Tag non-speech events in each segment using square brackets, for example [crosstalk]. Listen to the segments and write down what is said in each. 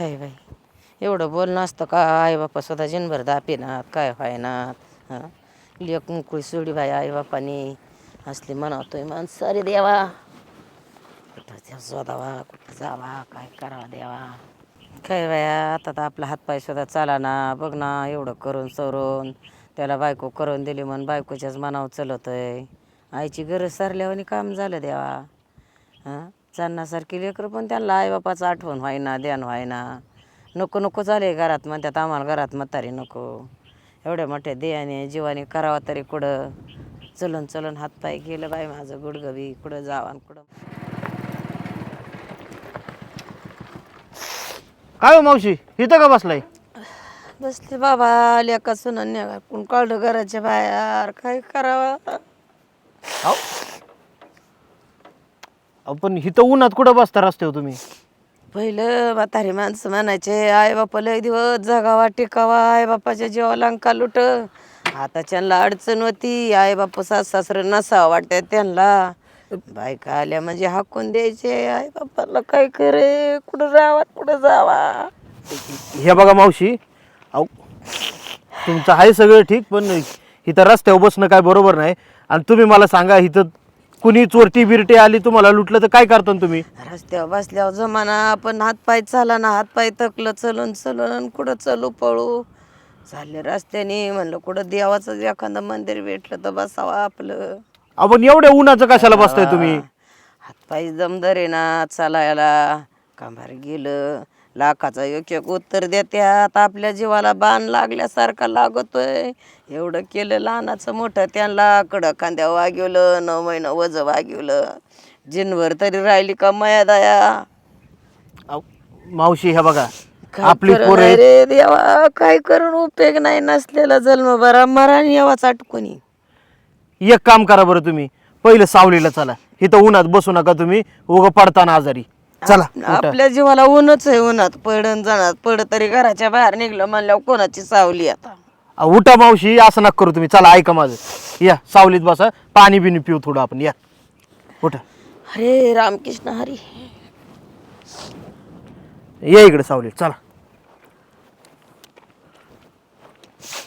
काय बाई? एवढं बोलणं असतं का? आई बापा स्वतः जिनभर दापिनात काय व्हायनात हां? लेक मुकळी सोडी बाई आई बापानी. असली म्हणतोय माणसं. अरे देवा! कुठं त्या शोधावा कुठं जावा काय करावा देवा? काय बाया आता तर आपला हातपाय सुद्धा चाला ना. बघ ना एवढं करून सरून त्याला बायको करून दिली म्हणून बायकोच्याच मनावर आहे आईची गरज सरल्यावानी काम झालं देवा. हां? चालण्यासारखी लेकरं पण त्यांना आईबापाचं आठवण व्हायना ध्यान व्हायना. नको नको झाले घरात म्हणतात आम्हाला घरात म्हातारी नको. एवढ्या मोठ्या देयाने जीवाने करावा तरी कुठं? चलन चलन हातपाय गेलं बाई माझं गुडगबी कुठं जावा कुठं? काय हो मावशी? इथं का बसलाय? बसले बाबा लेका सुनान्या कोण काढलं घराच्या बाहेर? काय करावं? अहो अहो, पण इथं उन्हात कुठं बसता रस्त्यावर तुम्ही? पहिलं म्हातारी माणसं म्हणायचे आई बापा लय दिवस जगावा टिकावा आई बापाच्या जीवाला अंका लुट. आता त्यांना अडचण होती आई बापा सास सासरं नसा वाटत त्यांना. बायका आल्या म्हणजे हाकून द्यायचे आई बापाला काय करे कुठं राहावा कुठं जावा? हे बघा मावशी अहो तुमचं आहे सगळं ठीक पण इथं रस्त्यावर बसणं काय बरोबर नाही. आणि तुम्ही मला सांगा इथं कुणी चोरटी बिरटी आली तुम्हाला लुटलं तर काय करता तुम्ही? रस्त्यावर बसल्यावर जमाना पण हातपाय चाला ना हातपाय तकलं चलून चलून आणि कुठं चलू पळू? चालले रस्त्याने म्हणलं कुठं देवाचं एखादं मंदिर भेटलं तर बसावं आपलं. आपण एवढ्या उन्हाचं कशाला बसताय तुम्ही? हातपाय दमदर ना चालायला. कामार गेलं लाखाचं एक एक उत्तर देत्यात. आपल्या जीवाला बाण लागल्यासारखा लागतोय. एवढं केलं लहानाचं मोठं त्यांना कडं खांद्या वागिवलं नऊ महिनं वज वागिवलं. जिनवर तरी राहिली का माया दया? अहो, मावशी हे बघा काय आपली पोरं आहेत. रे देवा? काय करून उपयोग नाही नसलेला जन्म बरा मरण यावाच अटकुनी एक काम करा बरं तुम्ही. पहिलं सावलीला चला. इथं उन्हात बसू नका तुम्ही. उगं पडताना आजारी. चला. आपल्या जीवाला ऊनच आहे उन्हात पडन जाणार. पड तरी घराच्या बाहेर निघलं म्हणल्यावर कोणाची सावली आता? उठा मावशी असं नका करू तुम्ही. चला ऐका माझं. या सावलीत बसा. पाणी बिनी पिऊ थोडं आपण. या. उठा. हरे रामकृष्ण हरी. या इकडे सावलीत. चला.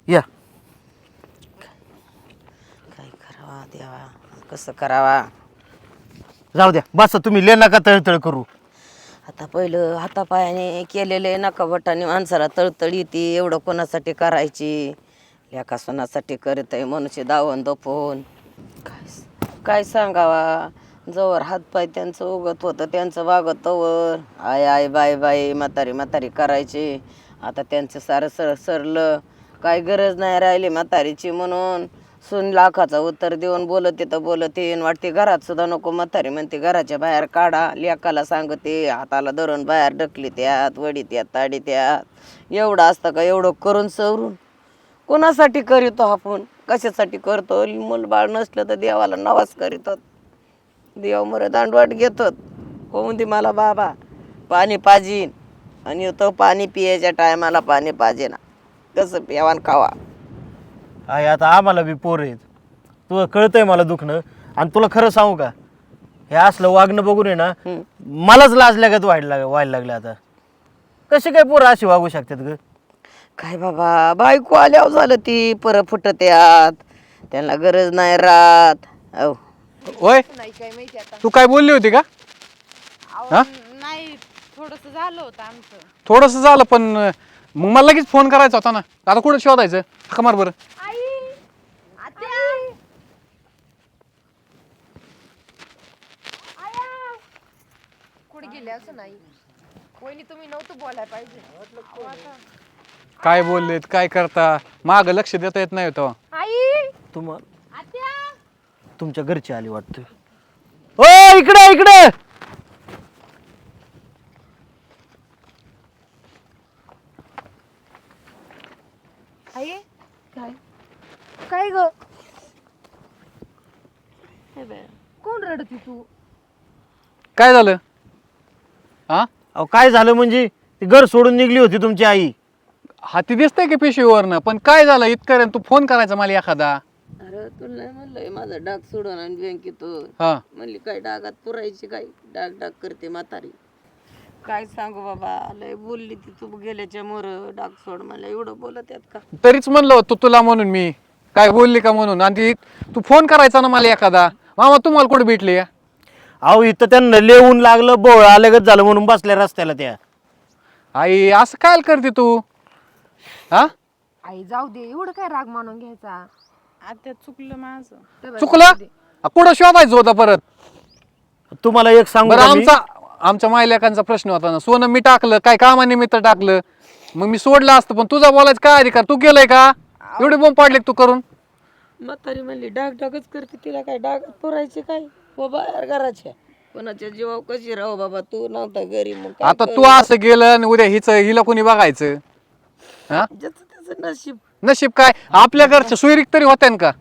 या. काय करावा देवा? कसं करावा? जाऊ द्या. बसा तुम्ही. ले नका तळतळ करू? आता पहिलं हातापायाने केलेले नका बटाने माणसाला तळतळ येते एवढं कोणासाठी करायची? एका सणासाठी करत आहे मनुष्य दावण दपवून काय काय सांगावा? जवळ हातपाय त्यांचं उगत होतं त्यांचं वागत तवर आय आय बाय बाय म्हातारी म्हातारी करायची. आता त्यांचं सारं सर सरलं. काय गरज नाही राहिली म्हातारीची म्हणून. सून लाखाचं उत्तर देऊन बोलत येतं बोलत येईन. वाटते घरात सुद्धा नको म्हातारी म्हणते घराच्या बाहेर काढा. लेकाला सांगते हाताला धरून बाहेर ढकली त्यात वडी त्यात ताडी त्यात. एवढं असतं का? एवढं करून सवरून. कोणासाठी करीतो आपण? कशासाठी करतो? मूलबाळ नसलं तर देवाला नवाज करीतात. देव मर दांडवाट घेतात. होऊन दे मला बाबा पाणी पाजीन. आणि तो पाणी पियाच्या टायमाला पाणी पाजेना. कसं प्यावान खावा. आहे आता आम्हाला बी पोर आहेत. तुला कळतंय मला दुखणं. आणि तुला खरं सांगू का? हे असलं वागणं बघून आहे ना. मलाच लाज लागत व्हायला लाग व्हायला लागलं आता. कसे काय पोरं अशी वागू शकतात ग? काय बाबा बायको आल्यावर झालं ती पर फुटत यात त्यांना गरज नाही राहत. अहो ओय तू काय बोलली होती का? हा? नाही थोडस झालं होतं आमचं. थोडस झालं पण अं, मग मला लगेच फोन करायचा होता ना. आता कुठं शोधायचं? हाका मार बरं आई आत्या आया कुठे गेले असं नाही. कोणी तुम्ही नव्हतं बोलायला पाहिजे. अहो, आता- काय बोललेत काय करता? माग लक्ष देता येत नाही होतं आई! तुम्हा आत्या! तुमच्या घरची आली वाटतं. ओ इकडे इकडे! आई! काय काय ग कोण रडती तू? काय झालं? हा? अहो काय झालं म्हणजे? ती घर सोडून निघली होती तुमची आई. हाती दिसतंय की पिशवीवरनं पण काय झालं? इतकं तू फोन करायचा मला एखादा. अरे तुला नाही म्हणलंय माझा डाग सोडून आणि बँकेत हा. म्हणली काय डागात पुरायची काय? डाग डाग करते म्हातारी. काय सांगू बाबा लय बोलली ती तू गेल्याच्या मोर डाग सोड मला एवढं बोलत आहेत का? तरीच म्हणलं होतं तुला म्हणून मी. काय बोलली का म्हणून? आणि ती तू फोन करायचा ना मला एखादा. मामा तुम्हाला कुठे भेटली? या अहो इथं त्यांना लेऊन लागलं बोळ आलगच झालं म्हणून बसल्या रस्त्याला त्या. आई असं काय करते तू? हा? आई जाऊ दे एवढं काय राग मानून घ्यायचा? आता चुकलं माझं. चुकलं. आ, कुठं शोधायचं होतं परत? तुम्हाला एक सांगू बरं का मी? आमचा आमच्या मायलेकांचा प्रश्न होता ना. सोनं मी टाकलं काय कामानिमित्त टाकलं? मग मी सोडलं असतं पण तुझा बोलायचं काय अधिकार? तू गेलाय का? एवढे बोंब पाडले का तू करून. म्हातारी म्हणली डाग डागच करते तिला काय डाग पुरायचे काय? हो बाहेर घराच्या कोणाच्या जीवावर कशी राहू बाबा? तू नव्हता घरी मग काय आता तू असं गेलं आणि उद्या हिच हिला कोणी बघायचं? हा? ज्याचं त्याचं नशीब. नशीब काय? आपल्या घरच्या सुईरीक तरी होत्या का?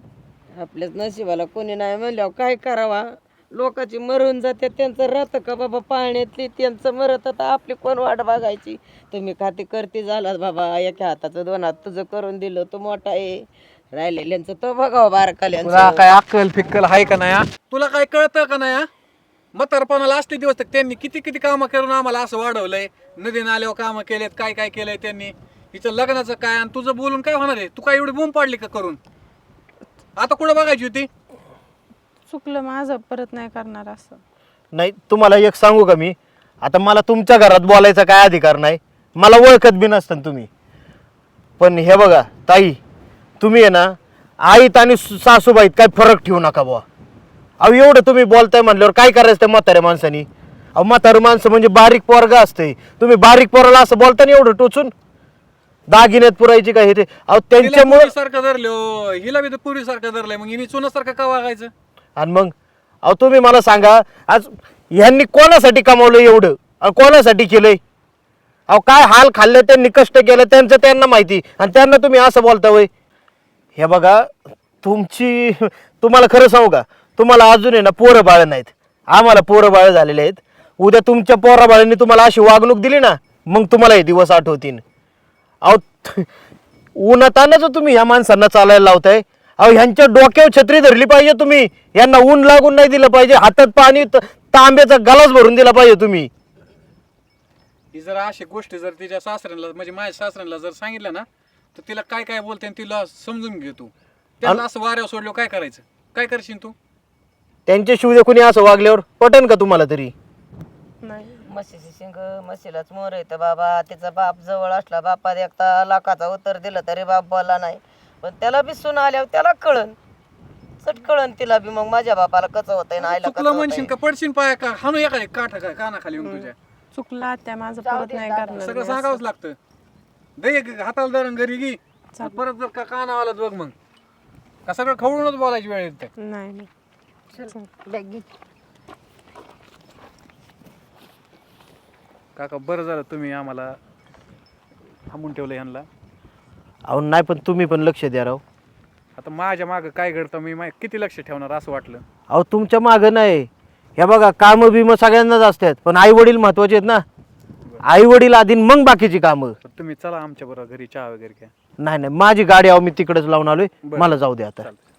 आपल्याच नशिबाला कोणी नाही म्हणल्यावर काय करावा? लोकांची मरून जाते त्यांचं राहतं का बाबा पाण्यातली? त्यांचं मरत आता आपली कोण वाट बघायची? तुम्ही खाती करते झालात बाबा एका हाताचं दोन हात तुझं करून दिलं तो मोठा आहे. राहिलेल्यांचं तो बघावं तुला बारकाल्यांचं काय अक्कल फिक्कल आहे का नाही हा? तुला काय कळतं का नाही हा? म्हातारपणाला असले दिवस तर त्यांनी किती किती कामं करून आम्हाला असं वाढवलंय. नदी नाल्यावर कामं केलेत काय काय केलंय त्यांनी. हिचं लग्नाचं काय आणि तुझं बोलून काय होणार आहे? तू काय एवढी बोंब पाडली का करून? आता कुठं बघायची होती? चुकलं माझं परत नाही करणार असं. नाही तुम्हाला एक सांगू का मी? आता मला तुमच्या घरात बोलायचा काय अधिकार नाही? मला ओळखत बी नसतं तुम्ही. पण हे बघा ताई तुम्ही आहे ना आईत आणि सु- सासूबाईत काय फरक ठेवू नका बुवा. अहो एवढं तुम्ही बोलताय म्हणल्यावर काय करायचं त्या म्हाताऱ्या माणसानी? अहो म्हातारं माणसं म्हणजे बारीक पोरगा असते तुम्ही बारीक पोराला असं बोलता ना एवढं टोचून? दागिन्यात पुरायची काय हे ते? अहो त्यांच्यामुळे सारखं धरलो हिला बी पुरी सारखं धरलंय. मग हिने चुनासारखं का वागायचं? आणि मग? अहो तुम्ही मला सांगा आज ह्यांनी कोणासाठी कमावलं एवढं? आणि कोणासाठी केलंय? अहो काय हाल खाल्ले त्यांनी कष्ट केलं त्यांचं त्यांना माहिती. आणि त्यांना तुम्ही असं बोलता वय? हे बघा तुमची तुम्हाला खरं सांगू का? तुम्हाला अजून आहे ना पोरं बाळ नाहीत. आम्हाला पोरं बाळ झालेले आहेत. उद्या तुमच्या पोरा बाळांनी तुम्हाला अशी वागणूक दिली ना मग तुम्हाला हे दिवस आठवतील. अहो [laughs] उन्हातानाच तुम्ही ह्या माणसांना चालायला लावताय. अहो ह्यांच्या डोक्यावर छत्री धरली पाहिजे तुम्ही. यांना ऊन लागून नाही दिलं पाहिजे. हातात पाणी तांब्याचा गलास भरून दिला पाहिजे तुम्ही. ही जर अशी गोष्टी जर तिच्या सासऱ्यांना म्हणजे माझ्या सासऱ्यांना जर सांगितलं ना तर तिला काय काय बोलते आणि तिला समजून घे तू. त्यांना असं वाऱ्यावर सोडलं काय करायचं? काय करशील तू? त्यांच्या शिवदे कोणी असं वागल्यावर पटेन का तुम्हाला तरी? नाही. म्हशीची शिंग म्हशीलाच मोर येतं बाबा तिचा बाप जवळ असला बापा एकता लाखाचा उत्तर दिलं तरी बाप बोला नाही. पण त्याला बी सून आल्यावर त्याला कळन. चट कळन तिला बी. मग माझ्या बापाला कसं होतंय ना आईला चुकलं कसं म्हणशील होतंय. का? पडशील पाया का? हाणू एका काठा कानाखाली येऊन तुझ्या. चुकलं आत्या माझं परत नाही करणार सगळं. सांगावंच लागतं. दे एक हाताला धरण घरी घे. परत जर का काना आला बघ मग. का सगळं खवळूनच बोलायची वेळ येते. नाही नाही. चल, बॅग घे. काका बरं झालं तुम्ही आम्हाला थांबून ठेवलं ह्यांना. अहो नाही पण तुम्ही पण लक्ष द्या राव. आता माझ्या मागं काय घडतं मी मा- किती लक्ष ठेवणार असं वाटलं. अहो तुमच्या मागं नाही. हे बघा कामं बिमं सगळ्यांनाच असतात पण आई वडील महत्त्वाचे आहेत ना. आई वडील आधी न मग बाकीची कामं. तर तुम्ही चला आमच्या बरोबर घरी चहा वगैरे घ्या. नाही नाही माझी गाडी अहो मी तिकडेच लावून आलोय. बरं. मला जाऊ द्या आता. चालतं